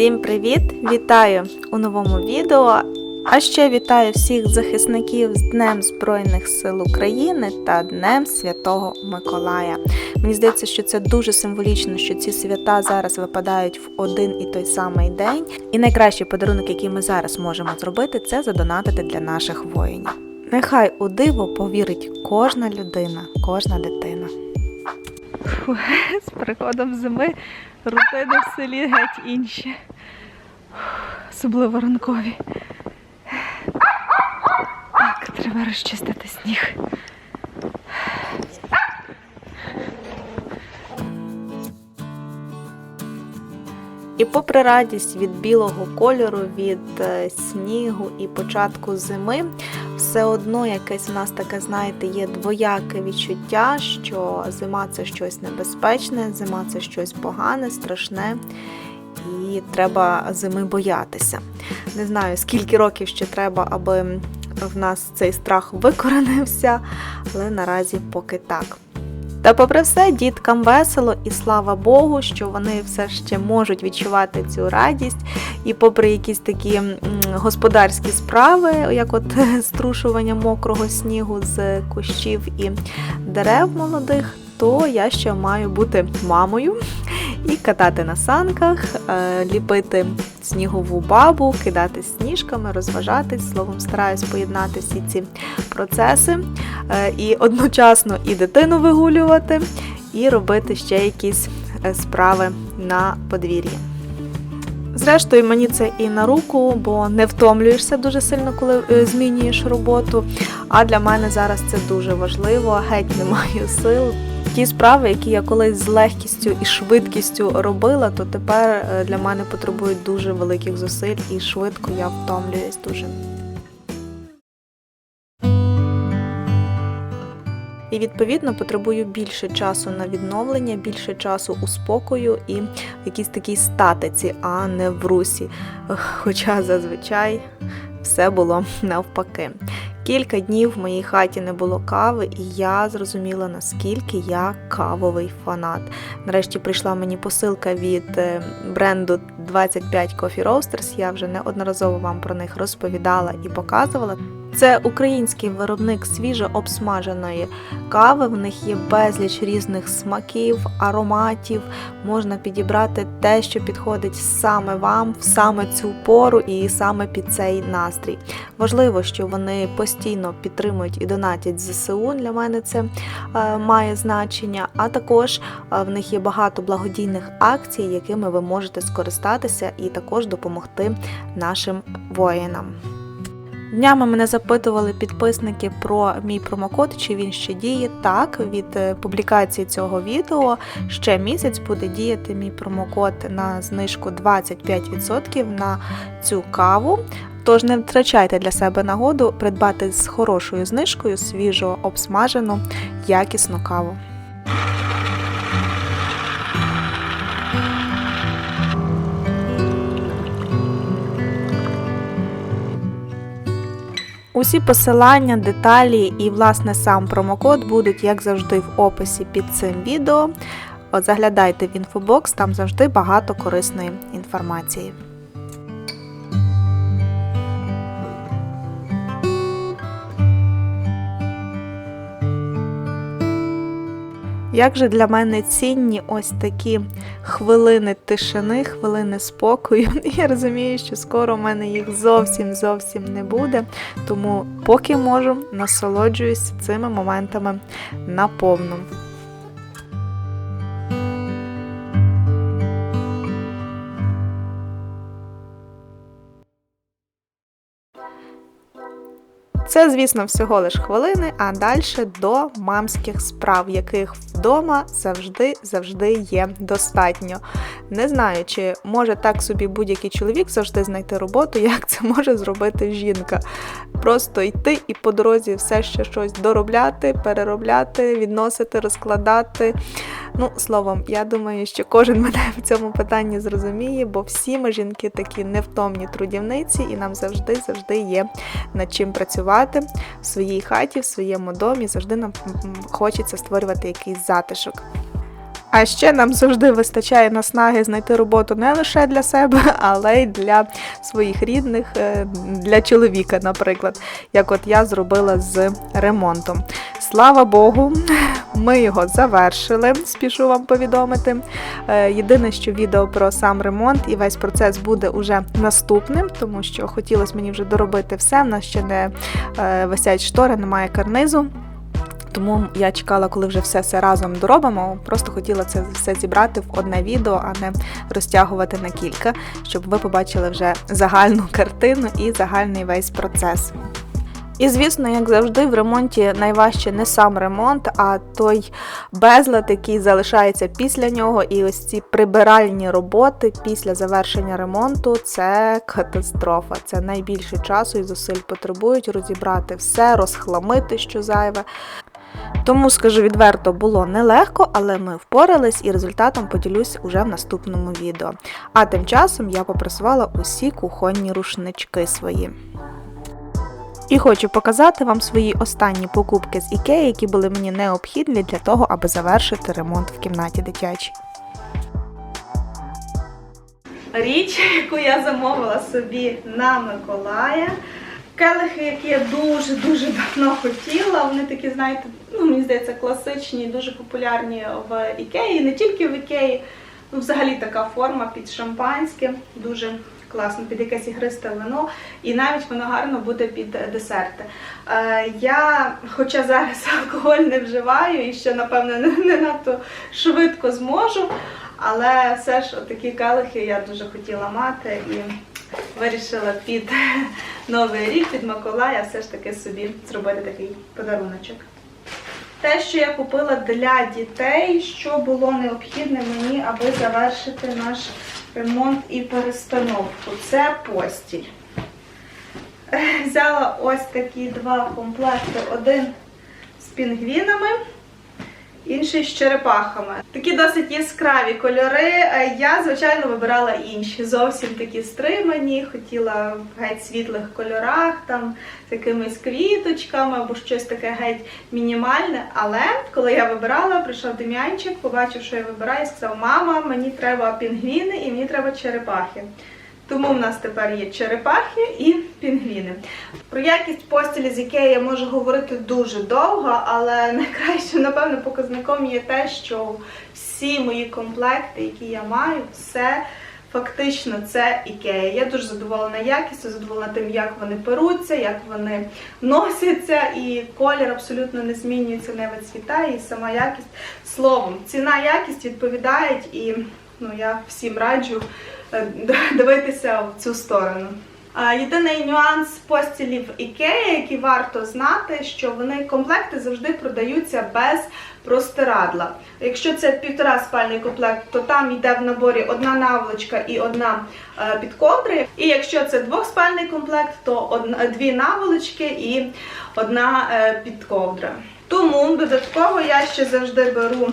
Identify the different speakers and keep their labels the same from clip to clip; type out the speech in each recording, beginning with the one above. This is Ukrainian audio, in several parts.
Speaker 1: Всім привіт! Вітаю у новому відео. А ще вітаю всіх захисників з Днем Збройних сил України та Днем Святого Миколая. Мені здається, що це дуже символічно, що ці свята зараз випадають в один і той самий день. І найкращий подарунок, який ми зараз можемо зробити, це задонатити для наших воїнів. Нехай у диво повірить кожна людина, кожна дитина. З приходом зими рутини в селі геть інші. Особливо ранкові. Так, треба розчистити сніг. І попри радість від білого кольору, від е, снігу і початку зими, все одно якесь у нас таке, знаєте, є двояке відчуття, що зима це щось небезпечне, зима це щось погане, страшне, і треба зими боятися. Не знаю, скільки років ще треба, аби в нас цей страх викоренився, але наразі поки так. Та попри все, діткам весело і слава Богу, що вони все ще можуть відчувати цю радість. І попри якісь такі господарські справи, як от струшування мокрого снігу з кущів і дерев молодих, то я ще маю бути мамою і катати на санках, е, ліпити снігову бабу, кидати сніжками, розважатись. Словом, стараюсь поєднати всі ці процеси е, і одночасно і дитину вигулювати, і робити ще якісь е, справи на подвір'ї. Зрештою, мені це і на руку, бо не втомлюєшся дуже сильно, коли змінюєш роботу. А для мене зараз це дуже важливо, геть не маю сил. Ті справи, які я колись з легкістю і швидкістю робила, то тепер е, для мене потребують дуже великих зусиль і швидко я втомлююсь дуже. І відповідно потребую більше часу на відновлення, більше часу у спокою і в якійсь такій статиці, а не в русі. Хоча зазвичай все було навпаки. Кілька днів в моїй хаті не було кави, і я зрозуміла, наскільки я кавовий фанат. Нарешті прийшла мені посилка від е, бренду 25 Coffee Roasters. Я вже неодноразово вам про них розповідала і показувала. Це український виробник свіжо обсмаженої кави. В них є безліч різних смаків, ароматів. Можна підібрати те, що підходить саме вам в саме цю пору і саме під цей настрій. Важливо, що вони постійно підтримують і донатять ЗСУ. Для мене це е, має значення. А також е, в них є багато благодійних акцій, якими ви можете скористатися і також допомогти нашим воїнам. Днями мене запитували підписники про мій промокод, чи він ще діє. Так, від е, публікації цього відео ще місяць буде діяти мій промокод на знижку 25% на цю каву. Тож не втрачайте для себе нагоду придбати з хорошою знижкою свіжо обсмажену якісну каву. Усі посилання, деталі і, власне, сам промокод будуть, як завжди, в описі під цим відео. От заглядайте в інфобокс, там завжди багато корисної інформації. Як же для мене цінні ось такі хвилини тишини, хвилини спокою. Я розумію, що скоро в мене їх зовсім зовсім не буде. Тому, поки можу, насолоджуюсь цими моментами наповну. Це, звісно, всього лиш хвилини, а далі до мамських справ, яких вдома завжди завжди є достатньо. Не знаю, чи може так собі будь-який чоловік завжди знайти роботу, як це може зробити жінка. Просто йти і по дорозі все ще щось доробляти, переробляти, відносити, розкладати. Ну, словом, я думаю, що кожен мене в цьому питанні зрозуміє, бо всі ми жінки такі невтомні трудівниці, і нам завжди завжди є над чим працювати в своїй хаті, в своєму домі. Завжди нам хочеться створювати якийсь затишок. А ще нам завжди вистачає наснаги знайти роботу не лише для себе, але й для своїх рідних, е, для чоловіка, наприклад, як от я зробила з ремонтом. Слава Богу, ми його завершили, спішу вам повідомити. Е, Єдине, що відео про сам ремонт і весь процес буде уже наступним, тому що хотілося мені вже доробити все. В нас ще не е, висять штори, немає карнизу. Тому я чекала, коли вже все все разом доробимо. Просто хотіла це все зібрати в одне відео, а не розтягувати на кілька, щоб ви побачили вже загальну картину і загальний весь процес. І звісно, як завжди, в ремонті найважче не сам ремонт, а той безлад, який залишається після нього, і ось ці прибиральні роботи після завершення ремонту це катастрофа. Це найбільше часу і зусиль потребують розібрати все, розхламити що зайве. Тому скажу відверто, було нелегко, але ми впорались і результатом поділюсь уже в наступному відео. А тим часом я попрасувала усі кухонні рушнички свої. І хочу показати вам свої останні покупки з Ікеї, які були мені необхідні для того, аби завершити ремонт в кімнаті дитячій. Річ, яку я замовила собі на Миколая. Келихи, які я дуже-дуже давно хотіла. Вони такі, знаєте, ну мені здається, класичні, дуже популярні в Ікеї, не тільки в Ікеї. Ну, взагалі така форма під шампанське, дуже класно, під якесь ігристе вино, і навіть воно гарно буде під десерти. Е, я, хоча зараз алкоголь не вживаю і ще, напевно, не, не надто швидко зможу, але все ж такі келихи я дуже хотіла мати і вирішила під Новий рік, під Миколая, все ж таки собі зробити такий подаруночок. Те, що я купила для дітей, що було необхідне мені, аби завершити наш ремонт і перестановку. Це постіль. Е, Взяла ось такі два комплекти. Один з пінгвінами, інший з черепахами. Такі досить яскраві кольори. Е, Я, звичайно, вибирала інші. Зовсім такі стримані, хотіла в геть світлих кольорах, там з якимись квіточками або щось таке геть мінімальне. Але коли я вибирала, прийшов Дем'янчик, побачив, що я вибираю, сказав: Мама, мені треба пінгвіни і мені треба черепахи. Тому в нас тепер є черепахи і пінгвіни. Про якість постілі з Ікеї я можу говорити дуже довго, але найкращим, напевно, показником є те, що всі мої комплекти, які я маю, все фактично це Ікея. Я дуже задоволена якістю, задоволена тим, як вони перуться, як вони носяться, і колір абсолютно не змінюється, не вицвітає, і сама якість. Словом, ціна якість відповідають, і ну, я всім раджу дивитися в цю сторону. Єдиний нюанс постілів Ікея, який варто знати, що вони комплекти завжди продаються без простирадла. Якщо це півтора спальний комплект, то там йде в наборі одна наволочка і одна е, підковдра. І якщо це двохспальний комплект, то дві наволочки і одна е, підковдра. Тому додатково я ще завжди беру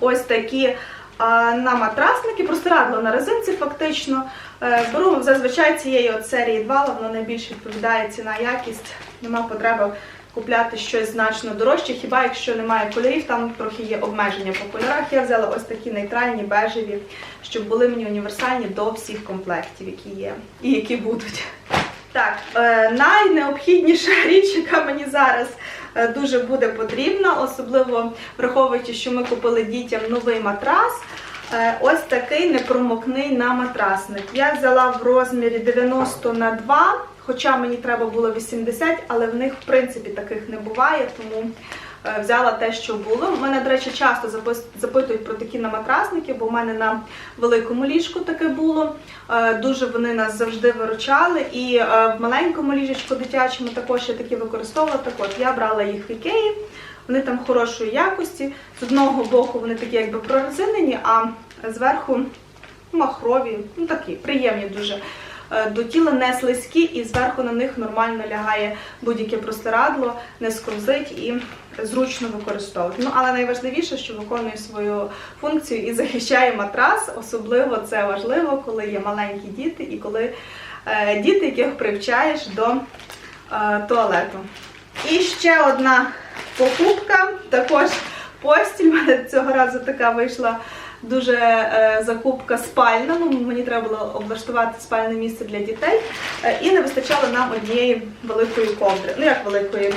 Speaker 1: ось такі на матрасники, простирадло на резинці фактично. Е, Беру зазвичай цієї от серії 2, воно найбільше відповідає ціна якість. Нема потреби купляти щось значно дорожче, хіба якщо немає кольорів, там трохи є обмеження по кольорах. Я взяла ось такі нейтральні, бежеві, щоб були мені універсальні до всіх комплектів, які є і які будуть. Так, е, найнеобхідніша річ, яка мені зараз дуже буде потрібна, особливо враховуючи, що ми купили дітям новий матрас. Е, Ось такий непромокний на матрасник. Я взяла в розмірі 90 на 2, хоча мені треба було 80, але в них в принципі таких не буває, тому е, взяла те, що було. Мене, до речі, часто запитують про такі на матрасники, бо в мене на великому ліжку таке було. Е, Дуже вони нас завжди виручали. І е, в маленькому ліжечку дитячому також я такі використовувала. Так от я брала їх в ікеї. Вони там хорошої якості. З одного боку вони такі якби прорезинені, а зверху махрові, ну такі приємні дуже. Е, До тіла не слизькі і зверху на них нормально лягає будь-яке простирадло, не скользить і зручно використовувати. Ну, але найважливіше, що виконує свою функцію і захищає матрас. Особливо це важливо, коли є маленькі діти і коли е, діти, яких привчаєш до е, туалету. І ще одна покупка, також постіль. Мене цього разу така вийшла дуже е, закупка спальна. Ну, мені треба було облаштувати спальне місце для дітей. Е, і не вистачало нам однієї великої ковдри. Ну як великої?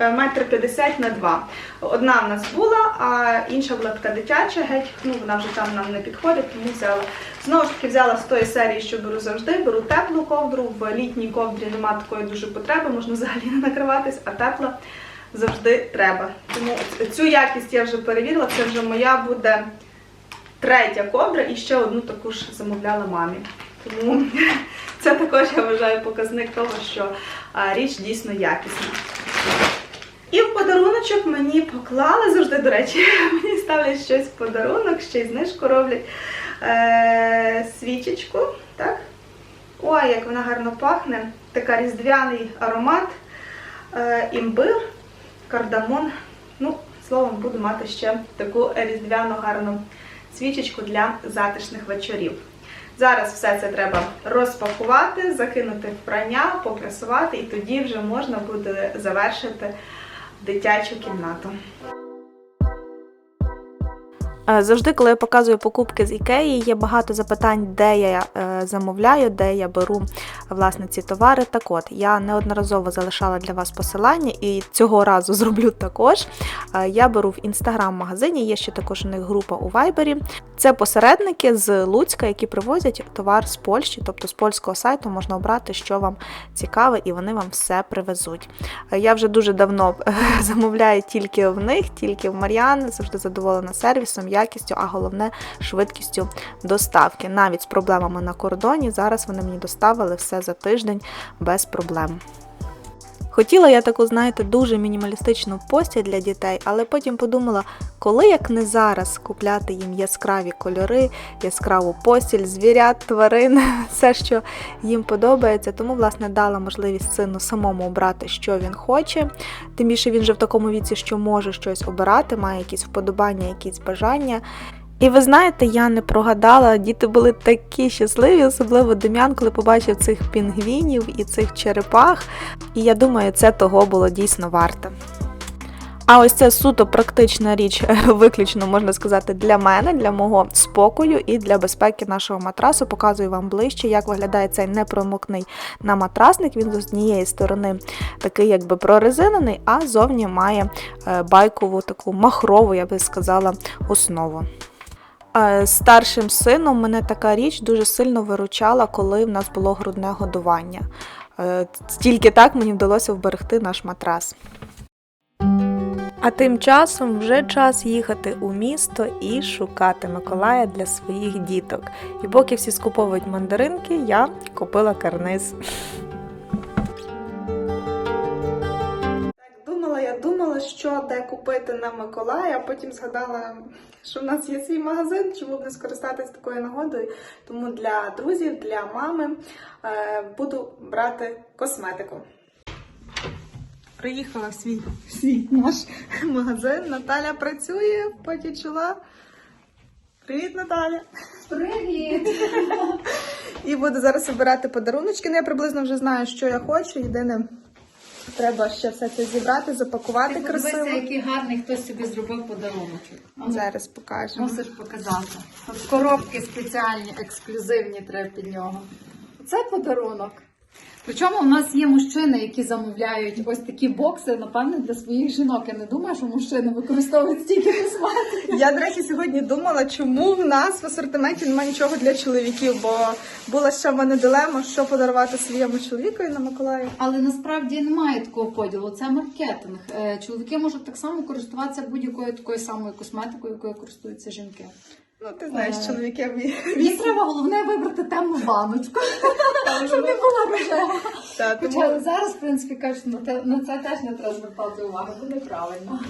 Speaker 1: Е, Метр п'ятдесят на два. Одна в нас була, а інша була така дитяча, геть, ну вона вже там нам не підходить, тому взяла. Знову ж таки взяла з тої серії, що беру завжди. Беру теплу ковдру. В літній ковдрі нема такої дуже потреби, можна взагалі не накриватись, а тепла завжди треба. Тому цю якість я вже перевірила. Це вже моя буде третя ковдра і ще одну таку ж замовляла мамі. Тому це також я вважаю показник того, що річ дійсно якісна. І в подаруночок мені поклали завжди, до речі, мені ставлять щось в подарунок, ще й знижку роблять е, свічечку. Так? Ой, як вона гарно пахне. Така різдвяний аромат, е, імбир, кардамон. Ну, словом, буду мати ще таку різдвяну гарну свічечку для затишних вечорів. Зараз все це треба розпакувати, закинути в прання, попресувати, і тоді вже можна буде завершити дитячу кімнату. Е, Завжди, коли я показую покупки з Ікеї, є багато запитань, де я е, замовляю, де я беру власне ці товари. Так от, я неодноразово залишала для вас посилання і цього разу зроблю також. Е, Я беру в інстаграм-магазині, є ще також у них група у Вайбері. Це посередники з Луцька, які привозять товар з Польщі, тобто з польського сайту можна обрати, що вам цікаве, і вони вам все привезуть. Я вже дуже давно замовляю тільки в них, тільки в Мар'яни, завжди задоволена сервісом, якістю, а головне швидкістю доставки. Навіть з проблемами на кордоні зараз вони мені доставили все за тиждень без проблем. Хотіла я таку, знаєте, дуже мінімалістичну постіль для дітей, але потім подумала, коли як не зараз купляти їм яскраві кольори, яскраву постіль, звірят, тварин, все, що їм подобається. Тому, власне, дала можливість сину самому обрати, що він хоче. Тим більше він вже в такому віці, що може щось обирати, має якісь вподобання, якісь бажання. І ви знаєте, я не прогадала, діти були такі щасливі, особливо Дем'ян, коли побачив цих пінгвінів і цих черепах. І я думаю, це того було дійсно варто. А ось це суто практична річ, виключно можна сказати, для мене, для мого спокою і для безпеки нашого матрасу. Показую вам ближче, як виглядає цей непромокний на матрасник. Він з однієї сторони такий, якби прорезинений, а зовні має е, байкову таку махрову, я би сказала, основу. Е, Старшим сином мене така річ дуже сильно виручала, коли в нас було грудне годування. Е, Тільки так мені вдалося вберегти наш матрас. А тим часом вже час їхати у місто і шукати Миколая для своїх діток. І поки всі скуповують мандаринки, я купила карниз. Що де купити на Миколая, а потім згадала, що в нас є свій магазин, чому б не скористатись такою нагодою. Тому для друзів, для мами е, буду брати косметику. Приїхала в свій, в свій наш магазин. Наталя працює, поті чола. Привіт, Наталя!
Speaker 2: Привіт!
Speaker 1: І буду зараз обирати подаруночки. Ну, я приблизно вже знаю, що я хочу. Єдине, треба ще все це зібрати, запакувати
Speaker 2: Ти
Speaker 1: красиво.
Speaker 2: подивися, який гарний хтось собі зробив подарунок.
Speaker 1: Зараз покажемо.
Speaker 2: Мусиш показати. Тут коробки спеціальні, ексклюзивні треба під нього. Це подарунок. Причому у нас є мужчини, які замовляють ось такі бокси, напевне, для своїх жінок. Я не думаю, що мужчини використовують стільки косметики.
Speaker 1: Я, до речі, сьогодні думала, чому в нас в асортименті немає нічого для чоловіків, бо була ще в мене дилема, що подарувати своєму чоловікові на Миколаїв.
Speaker 2: Але насправді немає такого поділу. Це маркетинг. Е, Чоловіки можуть так само користуватися будь-якою такою самою косметикою, якою користуються жінки.
Speaker 1: Ну, ти знаєш,
Speaker 2: Е.
Speaker 1: чоловіки мені.
Speaker 2: Треба головне вибрати темну баночку, щоб не була рожева. Хоча
Speaker 1: тому,
Speaker 2: зараз, в принципі, кажуть, на те- на це теж не треба звертати увагу, це неправильно.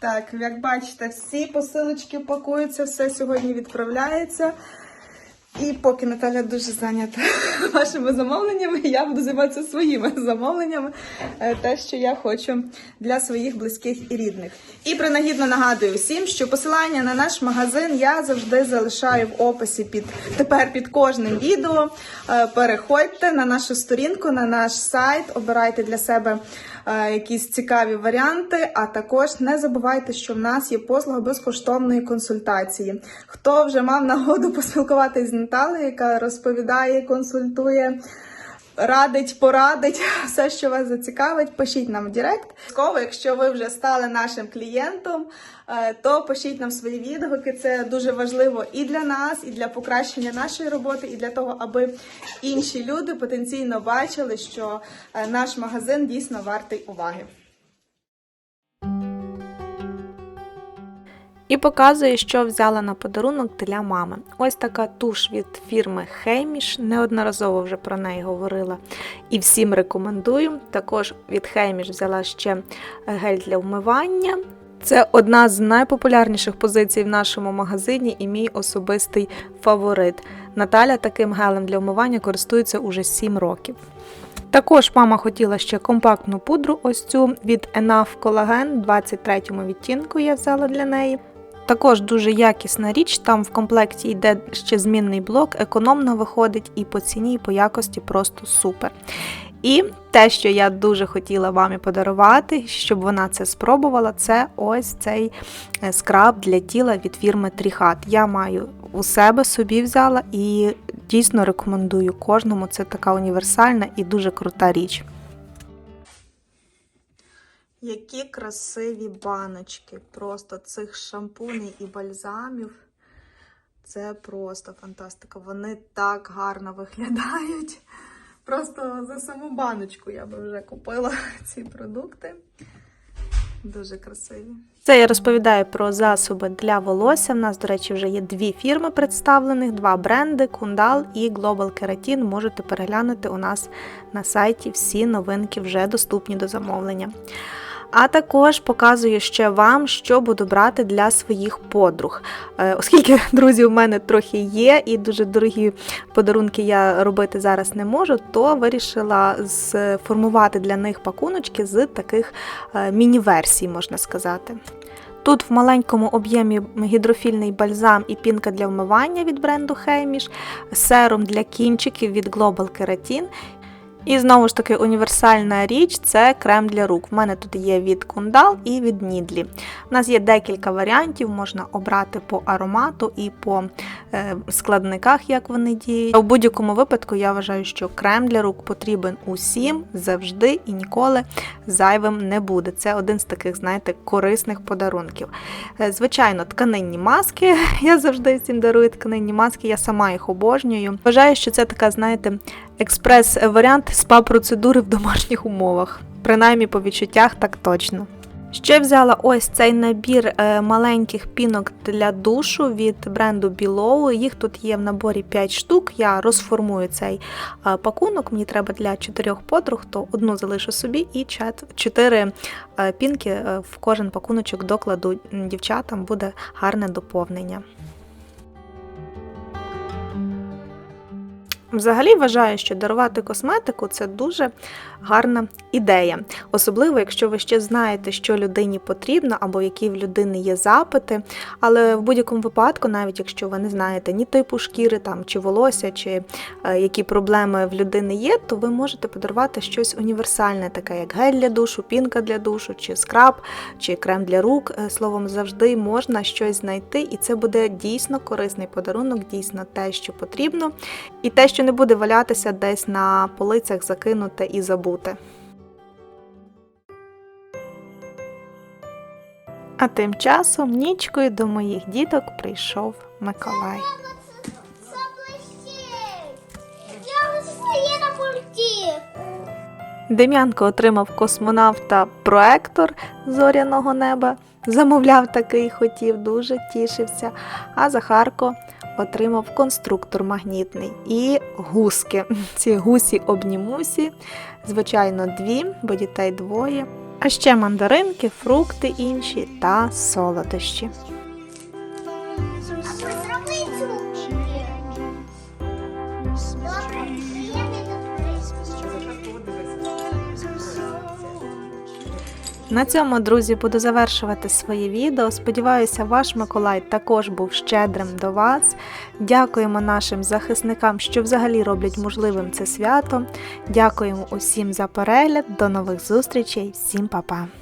Speaker 1: так, як бачите, всі посилочки пакуються, все сьогодні відправляється. І поки Наталя дуже зайнята вашими замовленнями, я буду займатися своїми замовленнями, е, те, що я хочу для своїх близьких і рідних. І принагідно нагадую всім, що посилання на наш магазин я завжди залишаю в описі під тепер під кожним відео. Е, Переходьте на нашу сторінку, на наш сайт, обирайте для себе
Speaker 3: якісь цікаві варіанти. А також не забувайте, що в нас є послуга безкоштовної консультації. Хто вже мав нагоду поспілкуватися з Наталею, яка розповідає, консультує. Радить, порадить все, що вас зацікавить, пишіть нам в Директ. Якщо ви вже стали нашим клієнтом, е, то пишіть нам свої відгуки. Це дуже важливо і для нас, і для покращення нашої роботи, і для того, аби інші люди потенційно бачили, що е, наш магазин дійсно вартий уваги.
Speaker 1: І показує, що взяла на подарунок для мами. Ось така туш від фірми Хейміш. Неодноразово вже про неї говорила і всім рекомендую. Також від Хейміш взяла ще гель для вмивання. Це одна з найпопулярніших позицій в нашому магазині і мій особистий фаворит. Наталя таким гелем для вмивання користується уже 7 років. Також мама хотіла ще компактну пудру, ось цю від Enough Collagen, 23 відтінку я взяла для неї. Також дуже якісна річ, там в комплекті йде ще змінний блок, економно виходить і по ціні, і по якості просто супер. І те, що я дуже хотіла мамі подарувати, щоб вона це спробувала, це ось цей е, скраб для тіла від фірми Тріхат. Я маю у себе собі взяла і дійсно рекомендую кожному. Це така універсальна і дуже крута річ.
Speaker 3: Які красиві баночки просто цих шампуней і бальзамів. Це просто фантастика. Вони так гарно виглядають. Просто за саму баночку я би вже купила ці продукти. Дуже красиві.
Speaker 1: Це я розповідаю про засоби для волосся. У нас, до речі, вже є дві фірми представлених, два бренди Кундал і Global Keratin. Можете переглянути у нас на сайті. Всі новинки вже доступні до замовлення. А також показую ще вам, що буду брати для своїх подруг. Е, Оскільки друзі у мене трохи є, і дуже дорогі подарунки я робити зараз не можу, то вирішила сформувати для них пакуночки з таких е, міні-версій, можна сказати. Тут в маленькому об'ємі гідрофільний бальзам і пінка для вмивання від бренду Хейміш, серум для кінчиків від Global Keratin. І знову ж таки універсальна річ це крем для рук. В мене тут є від Кундал і відНідлі. У нас є декілька варіантів, можна обрати по аромату і по е, складниках, як вони діють. У будь-якому випадку я вважаю, що крем для рук потрібен усім завжди і ніколи зайвим не буде. Це один з таких, знаєте, корисних подарунків. Е, Звичайно, тканинні маски. Я завжди всім дарую тканинні маски, я сама їх обожнюю. Вважаю, що це така, знаєте, експрес-варіант спа-процедури в домашніх умовах. Принаймні по відчуттях так точно. Ще взяла ось цей набір е, маленьких пінок для душу від бренду Below. Їх тут є в наборі 5 штук. Я розформую цей е, пакунок. Мені треба для чотирьох подруг, то одну залишу собі і чотири е, пінки в кожен пакуночок докладу дівчатам буде гарне доповнення. Взагалі вважаю, що дарувати косметику це дуже гарна ідея, особливо якщо ви ще знаєте, що людині потрібно або які в людини є запити. Але в будь-якому випадку, навіть якщо ви не знаєте ні типу шкіри, там чи волосся, чи е, які проблеми в людини є, то ви можете подарувати щось універсальне, таке як гель для душу, пінка для душу, чи скраб, чи крем для рук. Е, Словом, завжди можна щось знайти, і це буде дійсно корисний подарунок, дійсно те, що потрібно, і те, що не буде валятися десь на полицях, закинуте і забуте. А тим часом нічкою до моїх діток прийшов Миколай. Дем'янко отримав космонавта проектор зоряного неба. Замовляв такий, хотів, дуже тішився. А Захарко отримав конструктор магнітний і гуски. Ці гусі обнімусі, звичайно, дві, бо дітей двоє. А ще мандаринки, фрукти інші та солодощі. На цьому, друзі, буду завершувати своє відео. Сподіваюся, ваш Миколай також був щедрим до вас. Дякуємо нашим захисникам, що взагалі роблять можливим це свято. Дякуємо усім за перегляд. До нових зустрічей. Всім па-па!